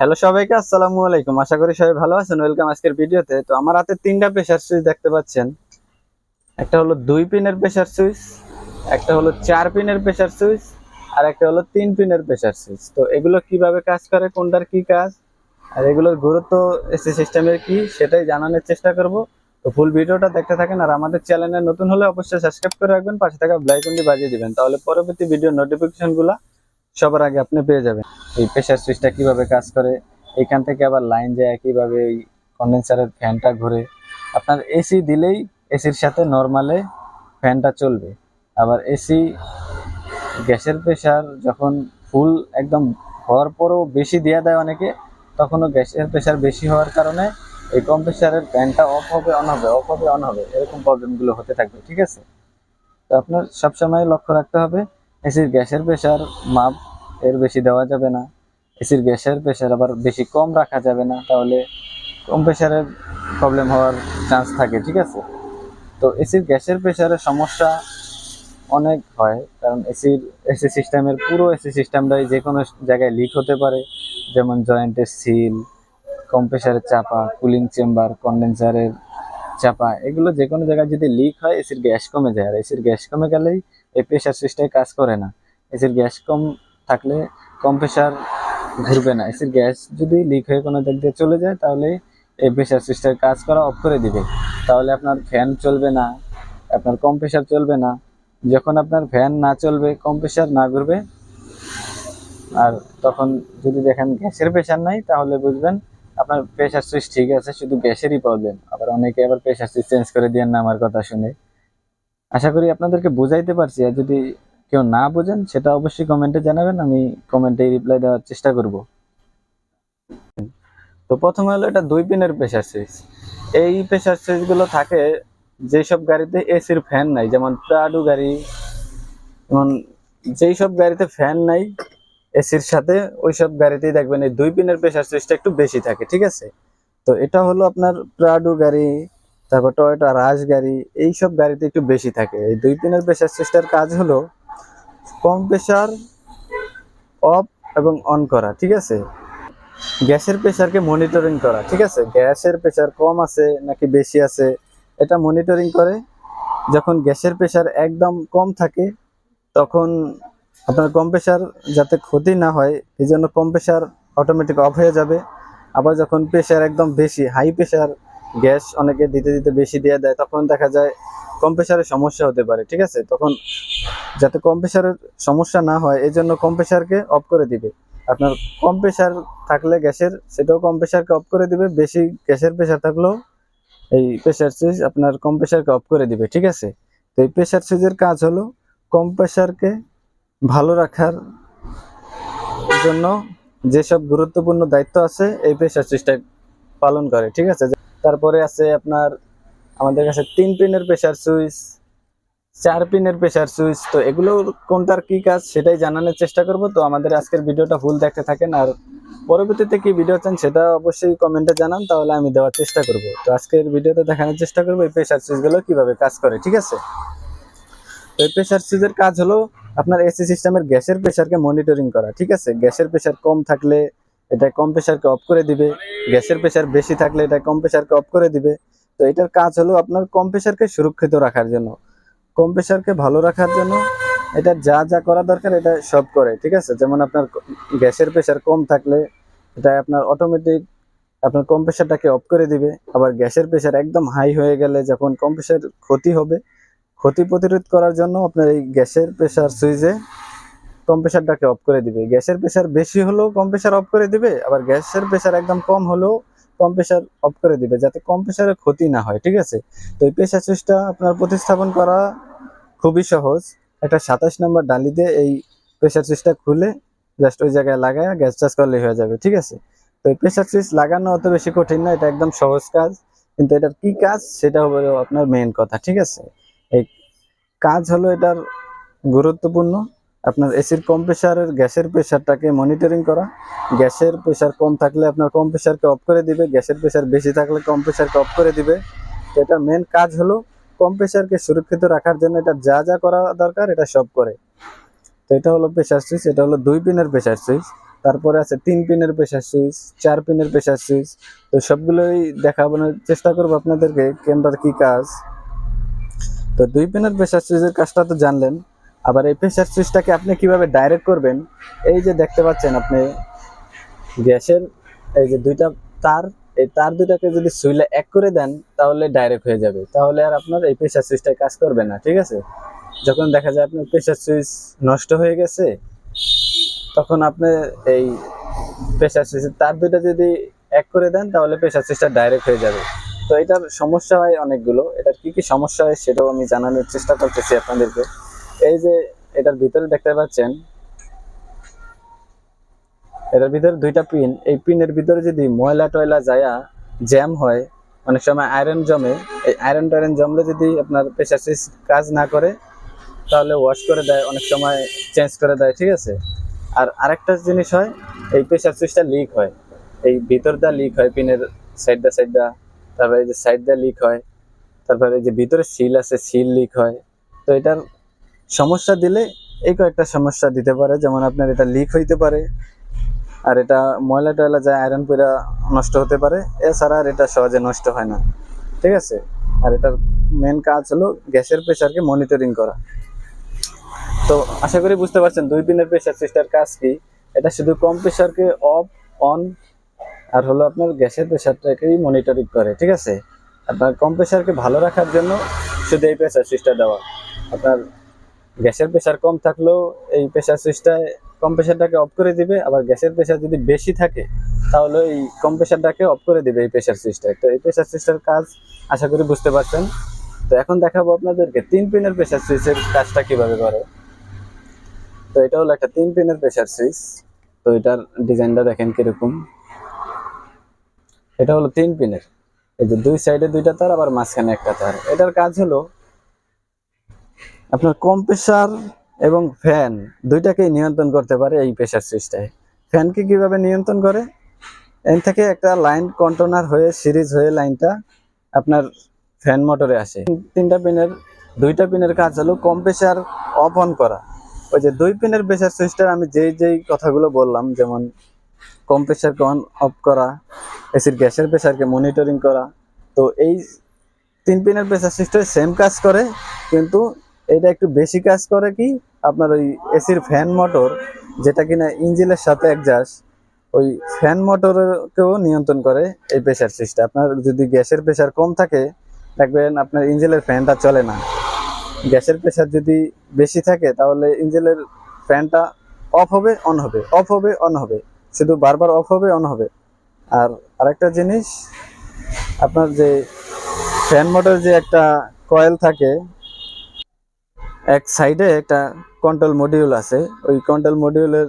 Hello সবাইকে, আসসালামু আলাইকুম। আশা করি সবাই ভালো আছেন। ওয়েলকাম আজকের ভিডিওতে। তো আমার হাতে তিনটা প্রেসার সুইচ দেখতে পাচ্ছেন। একটা হলো দুই পিনের প্রেসার সুইচ একটা হলো চার পিনের প্রেসার সুইচ আর একটা হলো তিন পিনের প্রেসার সুইচ তো এগুলো কীভাবে কাজ করে, কোনটার কি কাজ, আর এগুলোর গুরুত্ব এসি সিস্টেমের কি, সেটাই জানানোর চেষ্টা করব। তো ফুল ভিডিওটা দেখতে থাকেন, আর আমাদের চ্যানেলে নতুন হলে অবশ্যই সাবস্ক্রাইব করে রাখবেন, পাশে থাকা ব্লাইকনটি বাজিয়ে দিবেন। তাহলে পরবর্তী ভিডিও নোটিফিকেশনগুলো সবার আগে আপনি পেয়ে যাবেন। এই প্রেশার সুইচটা কীভাবে কাজ করে, এখান থেকে আবার লাইন যায় কীভাবে ওই কন্ডেন্সারের ফ্যানটা ঘুরে। আপনার এসি দিলেই এসির সাথে নর্মালে ফ্যানটা চলবে। আবার এসি গ্যাসের প্রেশার যখন ফুল একদম হওয়ার পরও বেশি দেওয়া দেয় অনেকে, তখনও গ্যাসের প্রেশার বেশি হওয়ার কারণে এই কম্প্রেসারের ফ্যানটা অফ হবে অন হবে অফ হবে অন হবে, এরকম প্রবলেমগুলো হতে থাকবে, ঠিক আছে? তো আপনার সবসময় লক্ষ্য রাখতে হবে এসির গ্যাসের প্রেশার মাপ এর বেশি দেওয়া যাবে না। এসির গ্যাসের প্রেশার আবার বেশি কম রাখা যাবে না, তাহলে কম প্রেসারের প্রবলেম হওয়ার চান্স থাকে, ঠিক আছে? তো এসির গ্যাসের প্রেশারের সমস্যা অনেক হয়, কারণ এসির, এসি সিস্টেমের পুরো এসি সিস্টেমটাই যে কোনো জায়গায় লিক হতে পারে, যেমন জয়েন্টের সিল কম্প্রেসারের চাপা কুলিং চেম্বার কন্ডেন্সারের চাপা, এগুলো যে কোনো জায়গায় যদি লিক হয়, এসির গ্যাস কমে যায়। আর এসির গ্যাস কমে গেলেই এই প্রেশার সিস্টেম কাজ করে না। এসির গ্যাস কম থাকলে কম্প্রেসার ঘুরবে না। এসির গ্যাস যদি লিক হয়ে কোনো দিক দিয়ে চলে যায়, তাহলে এই প্রেশার সিস্টেম কাজ করা অফ করে দিবে। তাহলে আপনার ফ্যান চলবে না, আপনার কম প্রেশার চলবে না। যখন আপনার ফ্যান না চলবে কম্প্রেসার না ঘুরবে, আর তখন যদি দেখেন গ্যাসের প্রেশার নাই, তাহলে বুঝবেন আপনার প্রেশার সুইচ ঠিক আছে, শুধু গ্যাসেরই প্রবলেম আবার অনেকে আবার প্রেশার সুইচ চেঞ্জ করে দিয়েন না আমার কথা শুনে। আশা করি আপনাদেরকে বুঝাইতে পারছি। আর যদি কেউ না বোঝেন, সেটা অবশ্যই কমেন্টে জানাবেন, আমি কমেন্টে রিপ্লাই দেওয়ার চেষ্টা করব। তো প্রথমে হলো এটা দুই পিনের প্রেশার সুইচ এই প্রেশার সুইচগুলো থাকে যেসব গাড়িতে এসির ফ্যান নাই, যেমন প্রাডু গাড়ি, যেমন যেই সব গাড়িতে ফ্যান নাই এসির সাথে ওই সব গাড়িতেই দেখবেন এই দুই পিনের প্রেশার সুইচটা একটু বেশি থাকে, ঠিক আছে? তো এটা হলো আপনার প্রাডু গাড়ি, তারপর টয়োটা রাজ গাড়ি এই সব গাড়িতে একটু বেশি থাকে। এই দুই পিনের প্রেশার সুইচটার কাজ হলো কম প্রেশার অফ এবং অন করা, ঠিক আছে? গ্যাসের প্রেশারকে মনিটরিং করা, ঠিক আছে? গ্যাসের প্রেশার কম আছে নাকি বেশি আছে, এটা মনিটরিং করে। যখন গ্যাসের প্রেশার একদম কম থাকে, তখন আপনার কম্প্রেসার যাতে ক্ষতি না হয় এই জন্য কম্প্রেসার অটোমেটিক অফ হয়ে যাবে। আবার যখন প্রেশার একদম বেশি হাই প্রেশার গ্যাস অনেকে দিতে দিতে বেশি দিয়ে দেয়, তখন দেখা যায় কম্প্রেসারের সমস্যা হতে পারে, ঠিক আছে? তখন যাতে কম্প্রেসারের সমস্যা না হয় এই জন্য কম্প্রেসারকে অফ করে দিবে। আপনার কম প্রেশার থাকলে গ্যাসের, সেটাও কম প্রেশারকে অফ করে দিবে, বেশি গ্যাসের প্রেশার থাকলেও এই প্রেশার সুইচ আপনার কম প্রেশারকে অফ করে দিবে, ঠিক আছে? তো এই প্রেশার সুইচের কাজ হলো কম প্রেশারকে ভালো রাখার জন্য যেসব গুরুত্বপূর্ণ দায়িত্ব আছে, এই প্রেশার সুইচটা পালন করে, ঠিক আছে? তারপরে আছে আপনার, আমাদের কাছে তিন পিনের প্রেশার সুইচ চার পিনের প্রেশার সুইচ তো এগুলো কোনটার কি কাজ সেটাই জানানোর চেষ্টা করব। তো আমাদের আজকের ভিডিওটা ফুল দেখতে থাকেন, আর পরবর্তীতে কি ভিডিও চান সেটা অবশ্যই কমেন্টে জানান, তাহলে আমি দেওয়ার চেষ্টা করব। তো আজকের ভিডিওতে দেখানোর চেষ্টা করব এই প্রেশার সুইচগুলো কীভাবে কাজ করে, ঠিক আছে? তো এই প্রেশার সুইচের কাজ হলো আপনার এসি সিস্টেমের গ্যাসের প্রেশারকে মনিটরিং করা, ঠিক আছে? গ্যাসের প্রেশার কম থাকলে এটা কম প্রেশারকে অফ করে দিবে। গ্যাসের প্রেশার বেশি থাকলে এটা কম অফ করে দিবে। তো এটার কাজ হলো আপনার কম সুরক্ষিত রাখার জন্য। কম ভালো রাখার জন্য এটা যা যা করা দরকার এটা সব করে, ঠিক আছে? যেমন আপনার গ্যাসের প্রেশার কম থাকলে এটা আপনার অটোমেটিক আপনার কম অফ করে দিবে। আবার গ্যাসের প্রেশার একদম হাই হয়ে গেলে যখন কম ক্ষতি হবে, ক্ষতি প্রতিরোধ করার জন্য আপনার এই গ্যাসের প্রেশার সুইচে কম প্রেশারটাকে অফ করে দিবে। গ্যাসের প্রেশার বেশি হলেও কম প্রেশার অফ করে দিবে, আবার গ্যাসের প্রেশার একদম কম হলেও কম প্রেশার অফ করে দিবে, যাতে কম প্রেশারের ক্ষতি না হয়, ঠিক আছে? তো এই প্রেশার সুইচটা আপনার প্রতিস্থাপন করা খুবই সহজ। একটা সাতাশ নম্বর ডালিতে এই প্রেশার সুইচটা খুলে জাস্ট ওই জায়গায় লাগায় গ্যাস চার্জ করলেই হয়ে যাবে, ঠিক আছে? তো এই প্রেশার সুইচ লাগানো অত বেশি কঠিন না, এটা একদম সহজ কাজ। কিন্তু এটার কি কাজ? সেটা হলো আপনার মেইন কথা, ঠিক আছে? এই কাজ হলো এটার গুরুত্বপূর্ণ। আপনার এসির কম প্রেশারের গ্যাসের প্রেশারটাকে মনিটরিং করা। গ্যাসের প্রেশার কম থাকলে আপনার কম প্রেশারকে অফ করে দিবে। গ্যাসের প্রেশার বেশি থাকলে কম প্রেশারকে অফ করে দিবে। তো এটার মেন কাজ হলো কম প্রেশারকে সুরক্ষিত রাখার জন্য এটা যা যা করা দরকার এটা সব করে। তো এটা হলো প্রেশার সুইচ এটা হলো দুই পিনের প্রেশার সুইচ তারপরে আছে তিন পিনের প্রেসার সুইচ চার পিনের প্রেসার সুইচ তো সবগুলোই দেখানোর চেষ্টা করব আপনাদেরকে কোনটার কি কাজ। তো দুই পিনের প্রেসার সুইচের কাজটা তো জানলেন আবার এই প্রেসার সুইচটাকে আপনি কীভাবে ডাইরেক্ট করবেন? এই যে দেখতে পাচ্ছেন আপনি গ্যাসের এই যে দুইটা তার, এই তার দুটাকে যদি সুইলে এক করে দেন, তাহলে ডাইরেক্ট হয়ে যাবে। তাহলে আর আপনার এই প্রেসার সুইচটা কাজ করবে না, ঠিক আছে? যখন দেখা যায় আপনার প্রেসার সুইচ নষ্ট হয়ে গেছে, তখন আপনি এই প্রেসার সুইচের তার দুটা যদি এক করে দেন, তাহলে প্রেসার সুইচটা ডাইরেক্ট হয়ে যাবে। তো এটার সমস্যা হয় অনেকগুলো। এটার কি কি সমস্যা হয় সেটাও আমি জানানোর চেষ্টা করতেছি আপনাদেরকে। এই যে এটার ভিতরে দেখতে পাচ্ছেন, এটার ভিতরে দুইটা পিন। এই পিনের ভিতরে যদি ময়লা টয়লা যায়া জ্যাম হয়, অনেক সময় আয়রন জমে, এই আয়রন টায়রন জমলে যদি আপনার প্রেসার সুইচ কাজ না করে, তাহলে ওয়াশ করে দেয়, অনেক সময় চেঞ্জ করে দেয়, ঠিক আছে? আর আরেকটা জিনিস হয়, এই প্রেসার সুইচটা লিক হয়। এই ভিতর দা লিক হয়, পিনের সাইড দা সাইড দা তারপরে এই যে সাইড দা লিক হয়, তারপরে এই যে ভিতরে সিল আছে সিল লিক হয়। তো এটার সমস্যা দিলে এই কয়েকটা সমস্যা দিতে পারে। যেমন আপনার এটা লিক হইতে পারে, আর এটা ময়লা টয়লা যায় আয়রন পুরা নষ্ট হতে পারে, এছাড়া আর এটা সহজে নষ্ট হয় না। ঠিক আছে? আর এটার মেন কাজ হলো গ্যাসের প্রেশারকে মনিটরিং করা। তো আশা করি বুঝতে পারছেন, দুই পিনের প্রেশার সুইচটার কাজ কি? এটা শুধু কম প্রেশারকে অফ অন আর হলো আপনার গ্যাসের প্রেশারটাকেই মনিটরিং করে, ঠিক আছে? আপনার কম প্রেশারকে ভালো রাখার জন্য শুধু এই প্রেশার সুইচটা দেওয়া। আপনার গ্যাসের প্রেশার কম থাকলেও এই প্রেশার সুইচটা কম প্রেশারটাকে অফ করে দিবে, আবার গ্যাসের প্রেশার যদি বেশি থাকে, তাহলে এই কম প্রেশারটাকে অফ করে দিবে এই প্রেশার সুইচটা তো এই প্রেশার সুইচটার কাজ আশা করি বুঝতে পারছেন। তো এখন দেখাবো আপনাদেরকে তিন পিনের প্রেশার সুইচের কাজটা কীভাবে করে। তো এটা হলো একটা তিন পিনের প্রেশার সুইচ তো এটার ডিজাইনটা দেখেন কীরকম। এটা হলো তিন পিনের এই যে দুই সাইডে দুইটা তার, আবার মাঝখানে একটা তার। এটার কাজ হলো আপনার কম্প্রেসার এবং ফ্যান দুইটাকেই নিয়ন্ত্রণ করতে পারে এই প্রেশার সুইচটায় ফ্যানকে কীভাবে নিয়ন্ত্রণ করে? এন থেকে একটা লাইন কন্ট্রোলার হয়ে সিরিজ হয়ে লাইনটা আপনার ফ্যান মোটরে আসে। তিনটা পিনের দুইটা পিনের কাজ হলো কম্প্রেসার অফ অন করা। ওই যে দুই পিনের প্রেসার সুইচটার আমি যেই যেই কথাগুলো বললাম, যেমন কম্প্রেসারকে অন অফ করা এসির গ্যাসের প্রেসারকে মনিটরিং করা, তো এই তিন পিনের প্রেসার সুইচটা সেম কাজ করে, কিন্তু এটা একটু বেশি কাজ করে কি? আপনার ওই এসির ফ্যান মোটর, যেটা কিনা ইঞ্জিনের সাথে অ্যাডজাস্ট ওই ফ্যান মোটরকেও নিয়ন্ত্রণ করে এই প্রেশার সুইচটা আপনার যদি গ্যাসের প্রেশার কম থাকে, দেখবেন আপনার ইঞ্জিনের ফ্যানটা চলে না। গ্যাসের প্রেশার যদি বেশি থাকে, তাহলে ইঞ্জিনের ফ্যানটা অফ হবে অন হবে। অফ হবে অন হবে। শুধু বারবার অফ হবে অন হবে। আর আরেকটা জিনিস, আপনার যে ফ্যান মোটর যে একটা কয়েল থাকে এক সাইডে একটা কন্ট্রোল মডিউল আছে। ওই কন্ট্রোল মডিউলের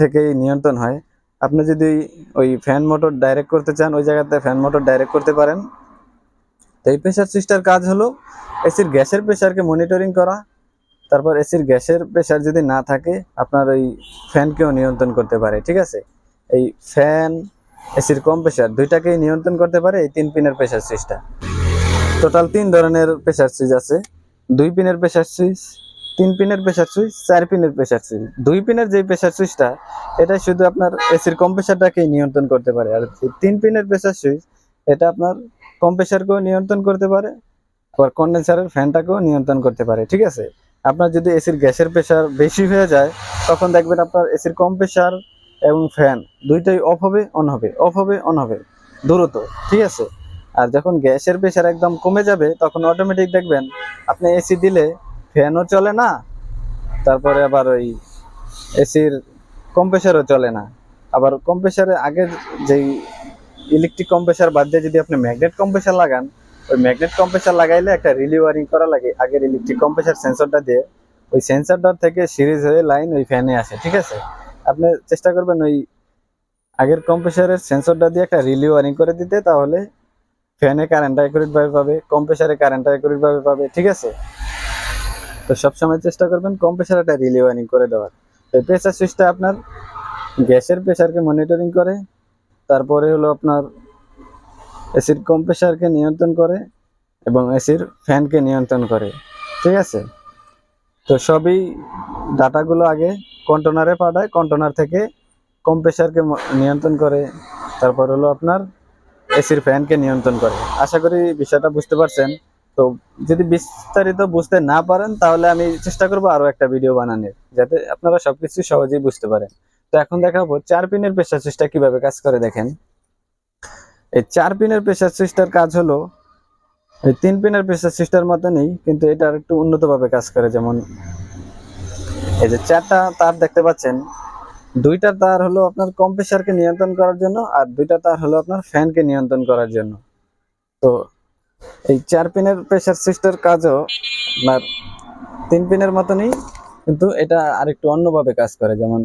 থেকেই নিয়ন্ত্রণ হয়। আপনি যদি ওই ফ্যান মোটর ডাইরেক্ট করতে চান, ওই জায়গাতে ফ্যান মোটর ডাইরেক্ট করতে পারেন। তো এই প্রেশার সুইচটার কাজ হলো এসির গ্যাসের প্রেশারকে মনিটরিং করা। তারপর এসির গ্যাসের প্রেশার যদি না থাকে, আপনার ওই ফ্যানকেও নিয়ন্ত্রণ করতে পারে, ঠিক আছে? এই ফ্যান এসির কম প্রেশার দুইটাকেই নিয়ন্ত্রণ করতে পারে এই তিন পিনের প্রেশার সুইচটা টোটাল তিন ধরনের প্রেশার সুইচ আছে। দুই পিনের প্রেশার সুইচ তিন পিনের প্রেশার সুইচ চার পিনের প্রেশার সুইচ দুই পিনের যে প্রেশার সুইচটা এটা শুধু আপনার এসির কম্প্রেসারটাকেই নিয়ন্ত্রণ করতে পারে। আর তিন পিনের প্রেশার সুইচ এটা আপনার কম্প্রেসারকেও নিয়ন্ত্রণ করতে পারে, আবার কন্ডেন্সারের ফ্যানটাকেও নিয়ন্ত্রণ করতে পারে, ঠিক আছে? আপনার যদি এসির গ্যাসের প্রেশার বেশি হয়ে যায়, তখন দেখবেন আপনার এসির কম্প্রেসার এবং ফ্যান দুইটাই অফ হবে অন হবে অফ হবে অন হবে দ্রুত ঠিক আছে? আর যখন গ্যাসের প্রেশার একদম কমে যাবে, তখন অটোমেটিক দেখবেন আপনি এসি দিলে ফ্যানও চলে না, তারপরে আবার ওই এসির কম্প্রেসারও চলে না। আবার কম্প্রেসারে আগের যেই ইলেকট্রিক কম্প্রেসার বাদ দিয়ে যদি আপনি ম্যাগনেট কম্প্রেসার লাগান, ওই ম্যাগনেট কম্প্রেসার লাগাইলে একটা রিলি ওয়ারিং করা লাগে। আগের ইলেকট্রিক কম্প্রেসার সেন্সরটা দিয়ে ওই সেন্সরটার থেকে সিরিজ হয়ে লাইন ওই ফ্যানে আসে, ঠিক আছে? আপনি চেষ্টা করবেন ওই আগের কম্প্রেসারের সেন্সরটা দিয়ে একটা রিলি ওয়ারিং করে দিতে, তাহলে ফ্যানে কারেন্টটা অ্যাকুরেট ভাবে পাবে কম্প্রেসারে কারেন্টটা অ্যাকুরেট ভাবে পাবে, ঠিক আছে? তো সবসময় চেষ্টা করবেন কম্প্রেসার একটা রিলি ওয়ারিং করে দেওয়ার। তো প্রেসার সুইচটা আপনার গ্যাসের প্রেসারকে মনিটরিং করে, তারপরে হলো আপনার এসির কম্প্রেসারকে নিয়ন্ত্রণ করে এবং এসির ফ্যানকে নিয়ন্ত্রণ করে, ঠিক আছে? তো সবই ডাটাগুলো আগে কন্টেনারে পাঠায় কন্টেনার থেকে কম্প্রেসারকে নিয়ন্ত্রণ করে, তারপর হলো আপনার এসির ফ্যানকে নিয়ন্ত্রণ করে। আশা করি বিষয়টা বুঝতে পারছেন। তো যদি বিস্তারিত বুঝতে না পারেন, তাহলে আমি চেষ্টা করব আরও একটা ভিডিও বানানোর, যাতে আপনারা সবকিছু সহজেই বুঝতে পারেন। তো এখন দেখাবো চার পিনের প্রেসার সুইচটা কীভাবে কাজ করে দেখেন। এই চার পিনের প্রেসার সুইচটার কাজ হলো, এই তিন পিনের প্রেসার সুইচটার মতনই, কিন্তু এটা আর একটু উন্নতভাবে কাজ করে। যেমন এই যে চারটা তার দেখতে পাচ্ছেন দুইটা তার হলো আপনার কম্প্রেসারকে নিয়ন্ত্রণ করার জন্য আর দুইটা তার হলো আপনার ফ্যানকে নিয়ন্ত্রণ করার জন্য। তো এই চার পিনের প্রেসার সুইচটার কাজও আপনার তিন পিনের মতনই, কিন্তু এটা আরেকটু অন্যভাবে কাজ করে। যেমন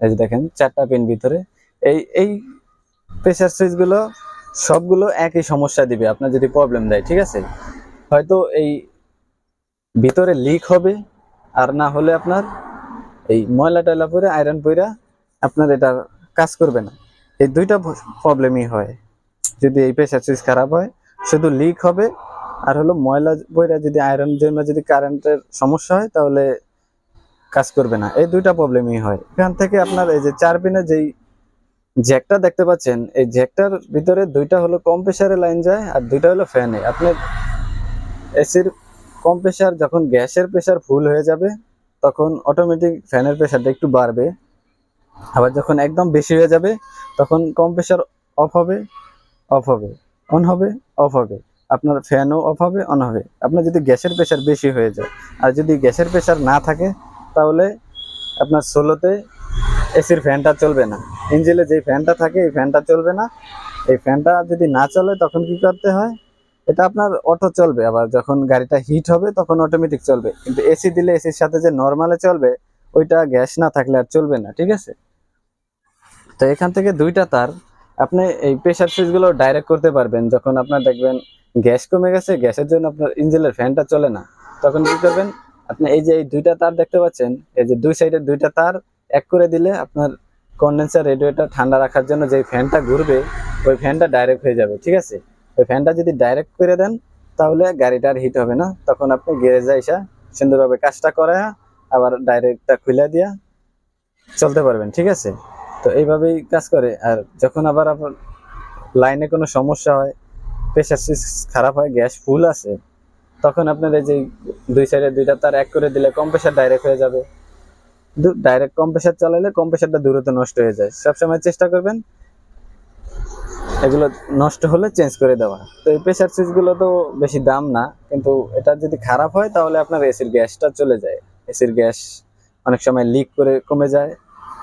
এই যে দেখেন, চারটা পিন ভিতরে। এই এই প্রেসার সুইচগুলো সবগুলো একই সমস্যা দিবে, আপনার যদি প্রবলেম দেয়, ঠিক আছে? হয়তো এই ভিতরে লিক হবে, আর না হলে আপনার এই ময়লা টয়লা পরে আয়রন পইরা আপনার এটা কাজ করবে না। এই দুইটা প্রবলেমই হয়। যদি এই প্রেশার সুইচ খারাপ হয়, শুধু লিক হবে, আর হলো ময়লা বইরা যদি আয়রন জন্য যদি কারেন্টের সমস্যা হয়, তাহলে কাজ করবে না। এই দুইটা প্রবলেমই হয়। এখান থেকে আপনার এই যে চার পিনের যেই জ্যাকটা দেখতে পাচ্ছেন, এই জ্যাকটার ভিতরে দুইটা হলো কম প্রেসারের লাইন যায়, আর দুইটা হলো ফ্যানে আপনার এসির কম প্রেসার যখন গ্যাসের প্রেশার ফুল হয়ে যাবে, তখন অটোমেটিক ফ্যানের প্রেশারটা একটু বাড়বে। আবার যখন একদম বেশি হয়ে যাবে, তখন কম প্রেসার অফ হবে অফ হবে অন হবে অফ হবে। আপনার ফ্যানও অফ হবে অন হবে। আপনার যদি গ্যাসের প্রেশার বেশি হয়ে যায়, আর যদি গ্যাসের প্রেশার না থাকে, তাহলে আপনার সোলোতে এসির ফ্যানটা চলবে না। ইঞ্জিনে যে ফ্যানটা থাকে, এই ফ্যানটা চলবে না। এই ফ্যানটা যদি না চলে, তখন কি করতে হয়? এটা আপনার অটো চলবে। আবার যখন গাড়িটা হিট হবে, তখন অটোমেটিক চলবে। কিন্তু এসি দিলে এসির সাথে যে নর্মালে চলবে, ওইটা গ্যাস না থাকলে আর চলবে না, ঠিক আছে? তো এখান থেকে দুইটা তার, আপনি এই প্রেসার সুইচগুলো ডাইরেক্ট করতে পারবেন। যখন আপনার দেখবেন গ্যাস কমে গেছে, গ্যাসের জন্য আপনার ইঞ্জিনের ফ্যানটা চলে না। তখন কি করবেন, আপনি এই যে এই দুইটা তার দেখতে পাচ্ছেন, এই যে দুই সাইডের দুইটা তার এক করে দিলে আপনার কন্ডেন্সার রেডিওটা ঠান্ডা রাখার জন্য যে ফ্যানটা ঘুরবে, ওই ফ্যানটা ডাইরেক্ট হয়ে যাবে, ঠিক আছে? ওই ফ্যানটা যদি ডাইরেক্ট করে দেন, তাহলে গাড়িটা আর হিট হবে না। তখন আপনি গ্যারেজে এসে সুন্দরভাবে কাজটা করা আবার ডাইরেক্টটা খুলে দিয়া চলতে পারবেন, ঠিক আছে? তো এইভাবেই কাজ করে। আর যখন আবার আপনার লাইনে কোনো সমস্যা হয় প্রেশার সুইচ খারাপ হয় গ্যাস ফুল আছে, তখন আপনার এই যে দুই সাইডে দুইটা তার এক করে দিলে কম্প্রেসার ডাইরেক্ট হয়ে যাবে। ডাইরেক্ট কম্প্রেসার চালালে কম্প্রেসারটা দূরত্ব নষ্ট হয়ে যায়। সবসময় চেষ্টা করবেন এগুলো নষ্ট হলে চেঞ্জ করে দেওয়া। তো এই প্রেশার সুইচগুলো তো বেশি দাম না, কিন্তু এটা যদি খারাপ হয় তাহলে আপনার এসির গ্যাসটা চলে যায়। এসির গ্যাস অনেক সময় লিক করে কমে যায়।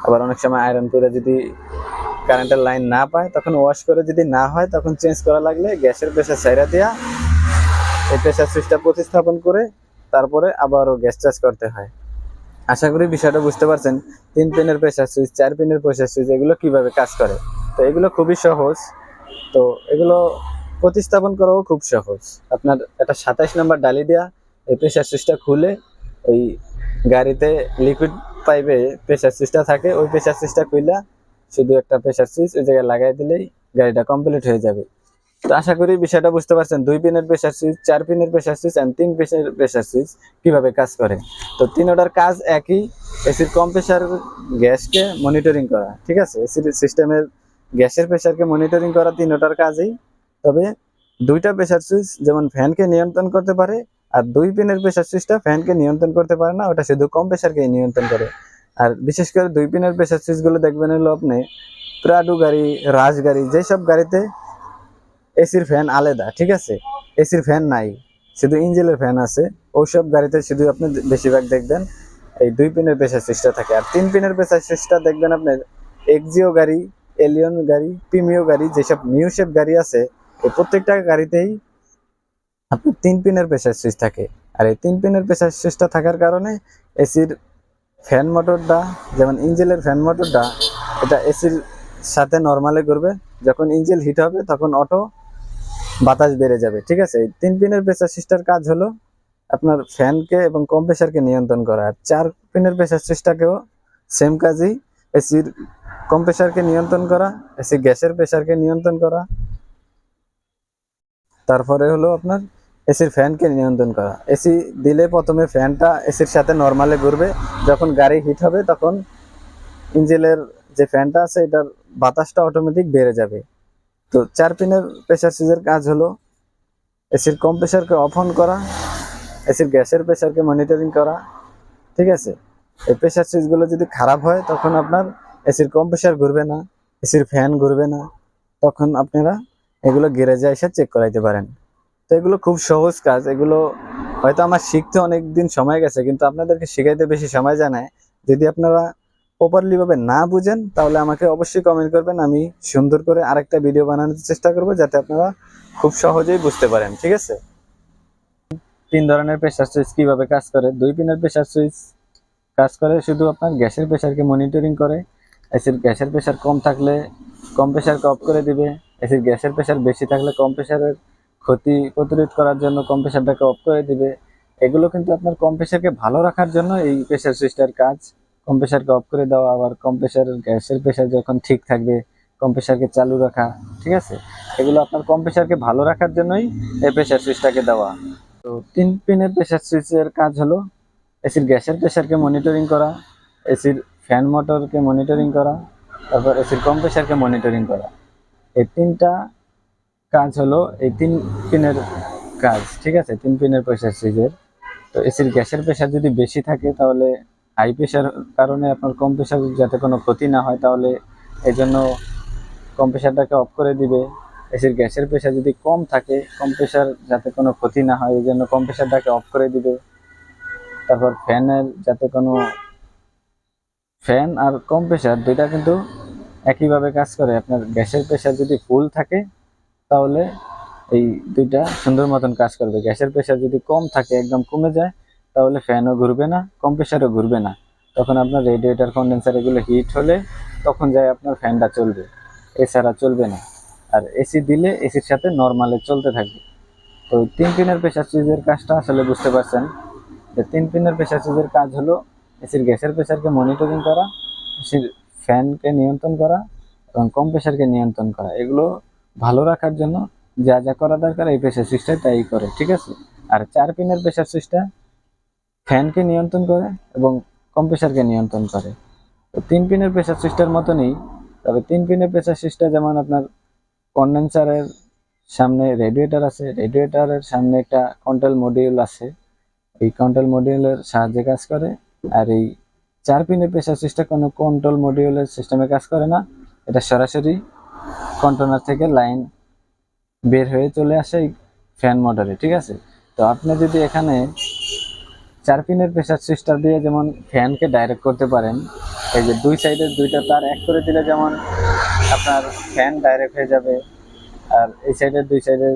আবার অনেক সময় আয়রন করে যদি কারেন্টের লাইন না পায়, তখন ওয়াশ করে যদি না হয়, তখন চেঞ্জ করা লাগলে গ্যাসের প্রেশার সাইরা দেওয়া এই প্রেশার সুইচটা প্রতিস্থাপন করে তারপরে আবারও গ্যাস চার্জ করতে হয়। আশা করি বিষয়টা বুঝতে পারছেন, তিন পিনের প্রেশার সুইচ চার পিনের প্রেশার সুইচ এগুলো কীভাবে কাজ করে? তো এগুলো খুবই সহজ। তো এগুলো প্রতিস্থাপন করাও খুব সহজ। আপনার একটা সাতাইশ নম্বর ডালি দেওয়া এই প্রেশার সুইচটা খুলে ওই গাড়িতে লিকুইড পাইপে প্রেশার সুইচটা থাকে, ওই প্রেশার সুইচটা কইলা শুধু একটা প্রেশার সুইচ ওই জায়গায় লাগাই দিলেই গাড়িটা কমপ্লিট হয়ে যাবে। তো আশা করি বিষয়টা বুঝতে পারছেন, দুই পিনের প্রেশার সুইচ চার পিনের প্রেশার সুইচ অ্যান্ড তিন পিনের প্রেশার সুইচ কীভাবে কাজ করে। তো তিনোটার কাজ একই এসির কম্প্রেসার গ্যাসকে মনিটরিং করা, ঠিক আছে? এসির সিস্টেমের গ্যাসের প্রেশারকে মনিটরিং করা তিনোটার কাজেই। তবে দুইটা প্রেশার সুইচ যেমন ফ্যানকে নিয়ন্ত্রণ করতে পারে আর দুই পিনের প্রেশার সুইচটা ফ্যানকে নিয়ন্ত্রণ করতে পারে না, ওটা শুধু কম প্রেশারকে নিয়ন্ত্রণ করে। আর বিশেষ করে দুই পিনের প্রেশার সুইচগুলো দেখবেন হলো আপনি প্রাডু গাড়ি রাজ গাড়ি, যেসব গাড়িতে এসির ফ্যান আলাদা, ঠিক আছে? এসির ফ্যান নাই, শুধু ইঞ্জিনের ফ্যান আছে, ওইসব গাড়িতে শুধু আপনি বেশিরভাগ দেখবেন এই দুই পিনের প্রেশার সুইচটা থাকে। আর তিন পিনের প্রেশার সুইচটা দেখবেন আপনার এক্সিও গাড়ি এলিয়ন গাড়ি প্রিমিও গাড়ি, যেসব নিউ শেপ গাড়ি আছে, এই প্রত্যেকটা গাড়িতেই আপনার তিন পিনের প্রেশার সুইচ থাকে। আর এই তিন পিনের প্রেশার সুইচটা থাকার কারণে এসির ফ্যান মোটরটা, যেমন ইঞ্জিনের ফ্যান মোটরটা, এটা এসির সাথে নর্মালে করবে। যখন ইঞ্জিন হিট হবে, তখন অটো বাতাস বেড়ে যাবে, ঠিক আছে? এই তিন পিনের প্রেশার সুইচটার কাজ হলো আপনার ফ্যানকে এবং কম্প্রেসারকে নিয়ন্ত্রণ করা। আর চার পিনের প্রেশার সুইচটাকেও সেম কাজই এসির কম্প্রেসারকে নিয়ন্ত্রণ করা এসি গ্যাসের প্রেসারকে নিয়ন্ত্রণ করা তারপরে হলো আপনার এসির ফ্যানকে নিয়ন্ত্রণ করা। এসি দিলে প্রথমে ফ্যানটা এসির সাথে নর্মালে ঘুরবে। যখন গাড়ি হিট হবে তখন ইঞ্জিনের যে ফ্যানটা আছে এটার বাতাসটা অটোমেটিক বেড়ে যাবে। তো চার পিনের প্রেসার সুইচের কাজ হলো এসির কম্প্রেসারকে অফ অন করা এসির গ্যাসের প্রেসারকে মনিটরিং করা, ঠিক আছে? এই প্রেসার সুইচগুলো যদি খারাপ হয় তখন আপনার এসির কম্প্রেসার ঘুরবে না এসির ফ্যান ঘুরবে না। তখন আপনারা এগুলো গ্যারেজে এসে চেক করাইতে পারেন। তো এগুলো খুব সহজ কাজ। এগুলো হয়তো আমার শিখতে অনেক দিন সময় গেছে, কিন্তু আপনাদেরকে শেখাইতে বেশি সময় জানায় যদি আপনারা প্রপারলি ভাবে না বুঝেন, তাহলে আমাকে অবশ্যই কমেন্ট করবেন। আমি সুন্দর করে আরেকটা ভিডিও বানানোর চেষ্টা করব, যাতে আপনারা খুব সহজেই বুঝতে পারেন, ঠিক আছে? তিন ধরনের প্রেসার সুইচ কীভাবে কাজ করে? দুই পিনের প্রেসার সুইচ কাজ করে শুধু আপনার গ্যাসের প্রেসারকে মনিটরিং করে। গ্যাসের প্রেসার কম থাকলে, কম প্রেসারকে অফ করে দিবে। এসির গ্যাসের প্রেসার বেশি থাকলে কম প্রেসারের ক্ষতি প্রতিরোধ করার জন্য কম প্রেসারটাকে অফ করে দিবে। এগুলো কিন্তু আপনার কম প্রেসারকে ভালো রাখার জন্য এই প্রেসার সুইচটার কাজ। কম প্রেসারকে অফ করে দেওয়া, আবার কম প্রেসার গ্যাসের প্রেসার যখন ঠিক থাকবে, কম প্রেসারকে চালু রাখা, ঠিক আছে? এগুলো আপনার কম প্রেসারকে ভালো রাখার জন্যই এই প্রেসার সুইচটাকে দেওয়া। তো তিন পিনের প্রেসার সুইচের কাজ হলো এসির গ্যাসের প্রেসারকে মনিটরিং করা এসির ফ্যান মোটরকে মনিটরিং করা, তারপর এসির কম্প্রেসারকে মনিটরিং করা। এই তিনটা কাজ হলো এই তিন পিনের কাজ, ঠিক আছে? তিন পিনের প্রেসার সুইচের তো এসির গ্যাসের প্রেসার যদি বেশি থাকে তাহলে হাই প্রেসার কারণে আপনার কম প্রেসার যাতে কোনো ক্ষতি না হয় তাহলে এই জন্য কম প্রেসারটাকে অফ করে দিবে। এসির গ্যাসের প্রেসার যদি কম থাকে, কম প্রেসার যাতে কোনো ক্ষতি না হয় এই জন্য কম প্রেসারটাকে অফ করে দিবে। তারপর ফ্যানের যাতে কোনো ফ্যান আর কম প্রেসার দুইটা কিন্তু একইভাবে কাজ করে, আপনার গ্যাসের প্রেসার যদি ফুল থাকে, তাহলে এই দুইটা সুন্দর মতন কাজ করবে। গ্যাসের প্রেসার যদি কম থাকে, একদম কমে যায়, তাহলে ফ্যানও ঘুরবে না কম প্রেসারও ঘুরবে না। তখন আপনার রেডিয়েটার কন্ডেন্সার এগুলো হিট হলে তখন যায় আপনার ফ্যানটা চলবে। এছাড়া চলবে না। আর এসি দিলে এসির সাথে নর্মালে চলতে থাকবে। তো তিন পিনের প্রেসার সুইচের কাজটা আসলে বুঝতে পারছেন যে তিন পিনের প্রেসার সুইচের কাজ হলো এসির গ্যাসের প্রেশারকে মনিটরিং করা এসির ফ্যানকে নিয়ন্ত্রণ করা এবং কম প্রেসারকে নিয়ন্ত্রণ করা, এগুলো ভালো রাখার জন্য যা যা করা দরকার এই প্রেসার সুইচটা তাই করে, ঠিক আছে? আর চার পিনের প্রেসার সুইচটা ফ্যানকে নিয়ন্ত্রণ করে এবং কম্প্রেসারকে নিয়ন্ত্রণ করে। তো তিন পিনের প্রেসার সুইচটার মতনই, তবে তিন পিনের প্রেসার সুইচটা যেমন আপনার কন্ডেন্সারের সামনে রেডিয়েটার আছে রেডিয়েটারের সামনে একটা কন্ট্রোল মডিউল আছে, এই কন্ট্রোল মডিউলের সাহায্যে কাজ করে, আর এই চার পিনের প্রেসার সুইচটা কোনো কন্ট্রোল মডিউলের সিস্টেমে কাজ করে না। এটা সরাসরি কন্ট্রোলার থেকে লাইন বের হয়ে চলে আসে ফ্যান মোটরে ঠিক আছে? তো আপনি যদি এখানে চার পিনের প্রেসার সুইচটা দিয়ে যেমন ফ্যানকে ডাইরেক্ট করতে পারেন, এই যে দুই সাইডের দুইটা তার এক করে দিলে যেমন আপনার ফ্যান ডাইরেক্ট হয়ে যাবে, আর এই সাইডের দুই সাইডের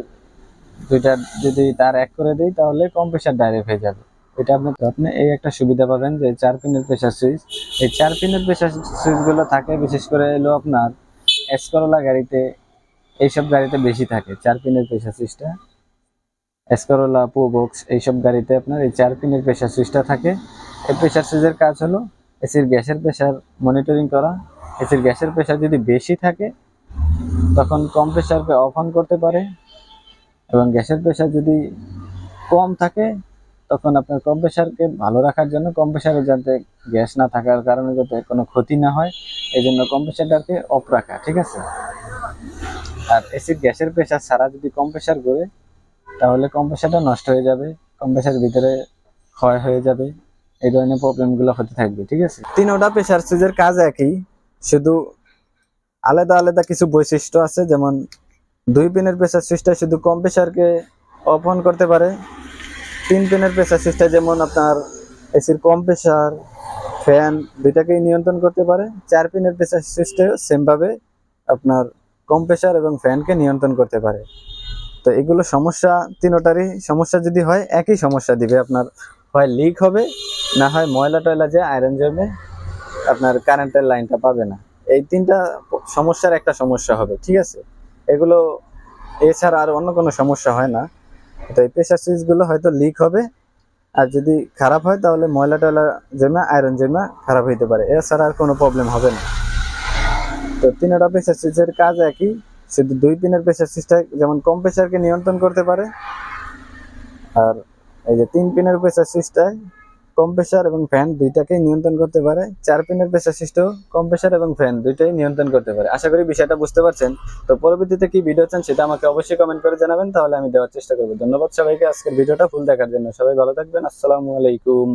দুইটা যদি তার এক করে দিই, তাহলে কম্প্রেসার ডাইরেক্ট হয়ে যাবে। এটা আপনি আপনি এই একটা সুবিধা পাবেন যে চার পিনের প্রেসার সুইচ এই চার পিনের প্রেসার সুইচগুলো থাকে বিশেষ করে এলো আপনার এসকরোলা গাড়িতে, এইসব গাড়িতে বেশি থাকে চার পিনের প্রেসার সুইচটা এসকরোলা পো বক্স এইসব গাড়িতে আপনার এই চার পিনের প্রেসার সুইচটা থাকে। এই প্রেসার সুইচের কাজ হলো এসির গ্যাসের প্রেসার মনিটরিং করা। এসির গ্যাসের প্রেসার যদি বেশি থাকে, তখন কম প্রেসারকে অফ অন করতে পারে। এবং গ্যাসের প্রেসার যদি কম থাকে তখন আপনার কম প্রেসারকে ভালো রাখার জন্য কম প্রেসারে যাতে গ্যাস না থাকার কারণে যাতে কোনো ক্ষতি না হয় এই জন্য কম প্রেসারটাকে অফ রাখা, ঠিক আছে? আর এসির গ্যাসের প্রেসার ছাড়া যদি কম প্রেসার করে তাহলে কম্প্রেসারটা নষ্ট হয়ে যাবে কম্প্রেসার ভিতরে ক্ষয় হয়ে যাবে, এই ধরনের প্রবলেমগুলো হতে থাকবে, ঠিক আছে? তিনোটা প্রেসার সুইচের কাজ একই, শুধু আলাদা আলাদা কিছু বৈশিষ্ট্য আছে, যেমন দুই পিনের প্রেশার সুইচটা শুধু কম প্রেসারকে অফ অন করতে পারে তিন পিনের প্রেসার সুইচটা যেমন আপনার এসির কম প্রেসার ফ্যান দুইটাকেই নিয়ন্ত্রণ করতে পারে। চার পিনের প্রেসার সুইচটাও সেমভাবে আপনার কম প্রেসার এবং ফ্যানকে নিয়ন্ত্রণ করতে পারে। তো এগুলো সমস্যা তিনোটারই। সমস্যা যদি হয়, একই সমস্যা দিবে। আপনার হয় লিক হবে, না হয় ময়লা টয়লা যে আয়রন জমে আপনার কারেন্টের লাইনটা পাবে না। এই তিনটা সমস্যার একটা সমস্যা হবে, ঠিক আছে? এগুলো এছাড়া আর অন্য কোনো সমস্যা হয় না। তো এই প্রেশার সুইচগুলো হয়তো লিক হবে। আর যদি খারাপ হয়, তাহলে ময়লা টয়লা জমা আয়রন জমা খারাপ হইতে পারে। এছাড়া আর কোনো প্রবলেম হবে না। তো তিনটা প্রেশার সুইচের কাজ একই। শুধু দুই পিনের প্রেশার সুইচটা যেমন কম প্রেশারকে নিয়ন্ত্রণ করতে পারে, আর এই যে তিন পিনের প্রেশার সুইচটায় কম্প্রেসার এবং ফ্যান দুইটাকেই নিয়ন্ত্রণ করতে পারে। চার পিনের প্রেসার সিস্টেম কম্প্রেসার এবং ফ্যান দুইটাই নিয়ন্ত্রণ করতে পারে। আশা করি বিষয়টা বুঝতে পারছেন। তো পরবর্তীতে কি ভিডিও চান সেটা আমাকে অবশ্যই কমেন্ট করে জানাবেন, তাহলে আমি দেওয়ার চেষ্টা করব। ধন্যবাদ সবাইকে আজকের ভিডিওটা ফুল দেখার জন্য। সবাই ভালো থাকবেন। আসসালামু আলাইকুম।